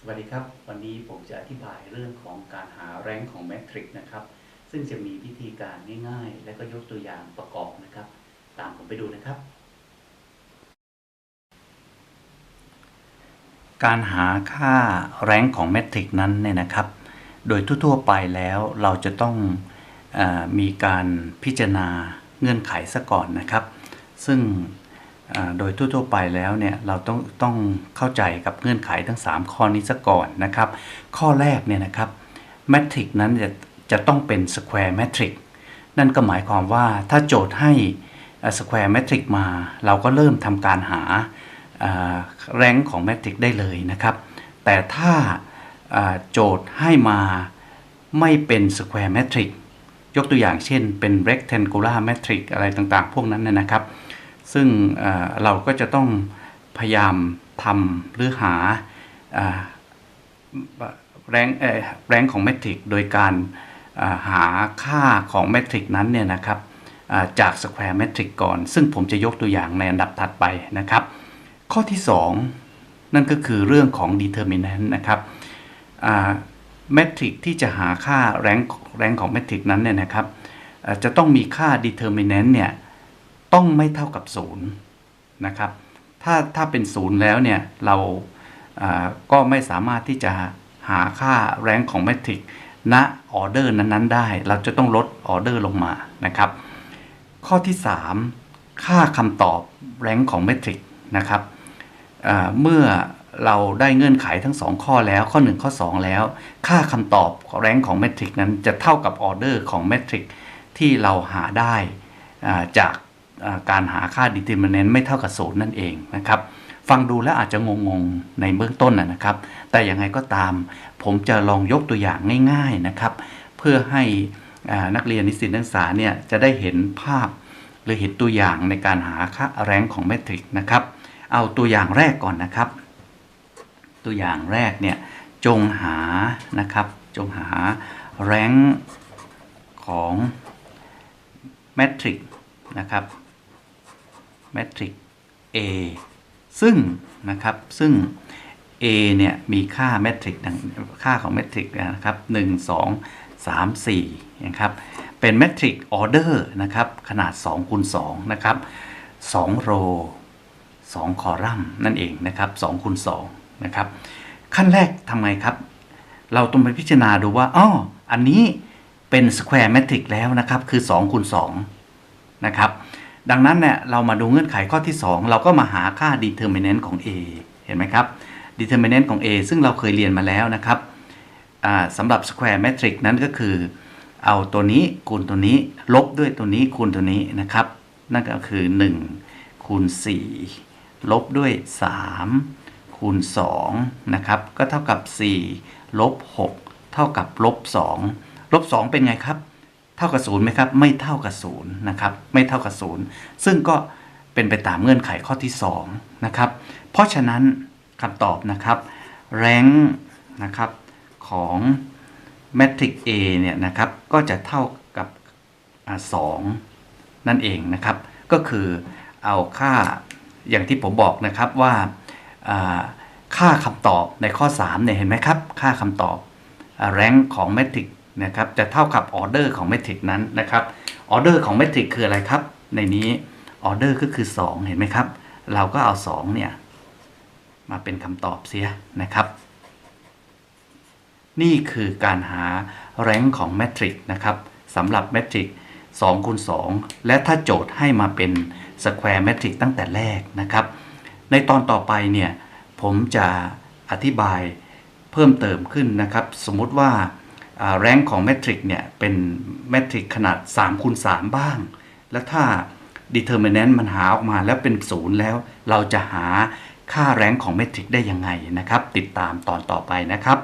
สวัสดีครับ วันนี้ผมจะอธิบายเรื่องของการหาแรงของแมทริกนะครับ ซึ่งจะมีวิธีการง่ายๆ และก็ยกตัวอย่างประกอบนะครับ ตามผมไปดูนะครับ การหาค่าแรงของแมทริกนั้นเนี่ยนะครับ โดยทั่วๆไปแล้วเราจะต้องอมีการพิจารณาเงื่อนไขซะก่อนนะครับ ซึ่ง โดยทั่วๆไปแล้วเนี่ยเราต้องต้องเข้าใจกับเงื่อนไขทั้ง 3 ข้อนี้ซะก่อนนะครับ ข้อแรกเนี่ยนะครับแมทริกนั้นจะจะต้องเป็นสแควร์แมทริกนั่นก็หมายความว่าถ้าโจทย์ให้สแควร์แมทริกมา เราก็เริ่มทำการหาแรงของแมทริกได้เลยนะครับ แต่ถ้าโจทย์ให้มาไม่เป็นสแควร์แมทริกยกตัวอย่างเช่นเป็น rectangular matrix อะไรต่างๆ พวกนั้นนะครับ ซึ่งเราก็จะต้องพยายามทำหรือหาแรงแรงของเมทริกโดยการหาค่าของเมทริกนั้นเนี่ยนะครับจากสแควร์เมทริกก่อน ซึ่งผมจะยกตัวอย่างในอันดับถัดไปนะครับ ข้อที่ 2 นั่นก็คือเรื่องของ determinant นะครับเมทริกที่จะหาค่าแรงแรงของเมทริกนั้นเนี่ยนะครับจะต้องมีค่า determinant เนี่ย ต้องไม่เท่ากับ0นย์นะครับ ถ้าถ้าเป็น0แล้วเนี่ยเราก็ไม่สามารถที่จะหาค่าแรงของเมทริกณออเดอร์นั้นๆ ได้ เราจะต้องลดออเดอร์ลงมานะครับ ข้อที่ 3 ค่าคำตอบแรงของเมทริกนะครับเมื่อเราได้เงื่อนไขทั้ง 2 ข้อแล้วข้อ 1 ข้อ 2 แล้ว ค่าคำตอบแรงของเมทริกนั้นจะเท่ากับออเดอร์ของเมทริกที่เราหาได้จาก การหาค่า determinant ไม่เท่ากับศูนย์นั่นเองนะครับฟังดูแล้วอาจจะงงๆในเบื้องต้นนะครับ แต่ยังไงก็ตามผมจะลองยกตัวอย่างง่ายๆนะครับ เพื่อให้นักเรียนนิสิตนักศึกษาเนี่ยจะได้เห็นภาพ หรือเห็นตัวอย่างในการหาค่าแรงของเมทริกนะครับ เอาตัวอย่างแรกก่อนนะครับ ตัวอย่างแรกเนี่ยจงหานะครับ จงหาแรงของเมทริกนะครับ แมทริก A ซึ่งนะครับซึ่ง A เนี่ยมีค่าแมทริกค่าของแมทริกนะครับ 1 2 3 4นะครับเป็นแมทริกออเดอร์นะครับขนาด2คูณ2นะครับ2โร2คอลัมน์นั่นเองนะครับ2คูณ2นะครับขั้นแรกทำไงครับ เราต้องไปพิจารณาดูว่าอ๋ออันนี้เป็นสแควร์แมทริกแล้วนะครับ คือ2คูณ2นะครับ ดังนั้นเนี่ยเรามาดูเงื่อนไขข้อที่ 2 เราก็มาหาค่า determinant ของ A เห็นไหมครับ determinant ของ A ซึ่งเราเคยเรียนมาแล้วนะครับสำหรับ square matrix นั้นก็คือ เอาตัวนี้คูณตัวนี้ลบด้วยตัวนี้คูณตัวนี้นะครับ นั่นก็คือ 1 คูณ 4 ลบด้วย 3 คูณ 2 นะครับ ก็เท่ากับ 4 ลบ 6 เท่ากับลบ 2 ลบ 2 เป็นไงครับ เท่ากับศูนย์ไหมครับ ไม่เท่ากับศูนย์นะครับ ไม่เท่ากับศูนย์ซึ่งก็เป็นไปตามเงื่อนไขข้อที่2นะครับ เพราะฉะนั้นคำตอบนะครับแรงนะครับของแมทริก A เนี่ยนะครับก็จะเท่ากับอ่า2นั่นเองนะครับ ก็คือเอาค่าอย่างที่ผมบอกนะครับว่าอ่าค่าคำตอบในข้อ 3 เนี่ยเห็นไหมครับ ค่าคำตอบแรงของแมทริก นะครับจะเท่ากับออเดอร์ของเมทริกนั้นนะครับออเดอร์ของเมทริกคืออะไรครับ ในนี้ออเดอร์ก็คือ 2 เห็นไหมครับ เราก็เอา 2 เนี่ย มาเป็นคำตอบเสียนะครับ นี่คือการหาแรงของเมทริกนะครับสำหรับเมทริก2คูณ2และถ้าโจทย์ให้มาเป็นสแควร์เมทริกตั้งแต่แรกนะครับ ในตอนต่อไปเนี่ย ผมจะอธิบายเพิ่มเติมขึ้นนะครับ สมมติว่า แรงของเมทริกเนี่ยเป็นเมทริกขนาด3คูณ3บ้าง แล้วถ้า determinant มันหาออกมาแล้วเป็นศูนย์แล้ว เราจะหาค่าแรงของเมทริกได้ยังไงนะครับ ติดตามตอนต่อไปนะครับ